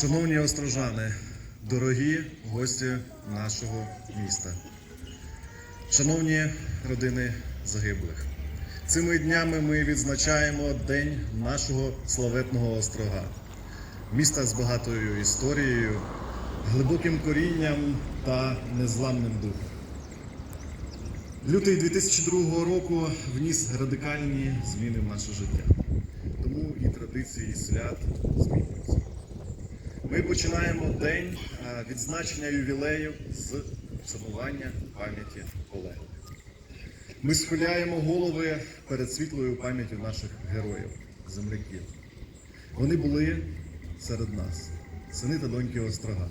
Шановні острожани, дорогі гості нашого міста, шановні родини загиблих, цими днями ми відзначаємо День нашого славетного острога, міста з багатою історією, глибоким корінням та незламним духом. Лютий 2002 року вніс радикальні зміни в наше життя. Тому і традиції і свят змінюються. Ми починаємо день е, відзначення ювілею з вшанування пам'яті колег. Ми схиляємо голови перед світлою пам'яттю наших героїв, земляків. Вони були серед нас, сини та доньки Острога,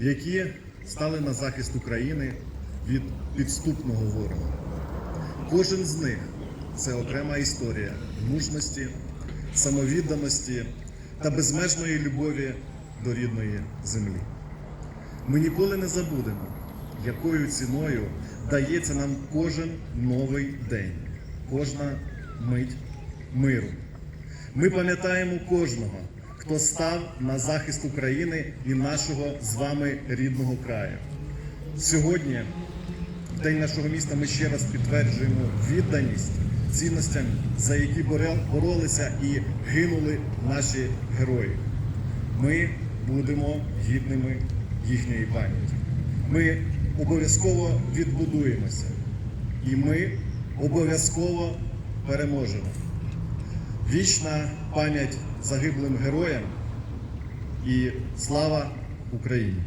які стали на захист України від підступного ворога. Кожен з них це окрема історія мужності, самовідданості та безмежної любові до рідної землі. Ми ніколи не забудемо, якою ціною дається нам кожен новий день, кожна мить миру. Ми пам'ятаємо кожного, хто став на захист України і нашого з вами рідного краю. Сьогодні, в день нашого міста, ми ще раз підтверджуємо відданість цінностям, за які боролися і гинули наші герої. Ми будемо гідними їхньої пам'яті. Ми обов'язково відбудуємося. І ми обов'язково переможемо. Вічна пам'ять загиблим героям і слава Україні!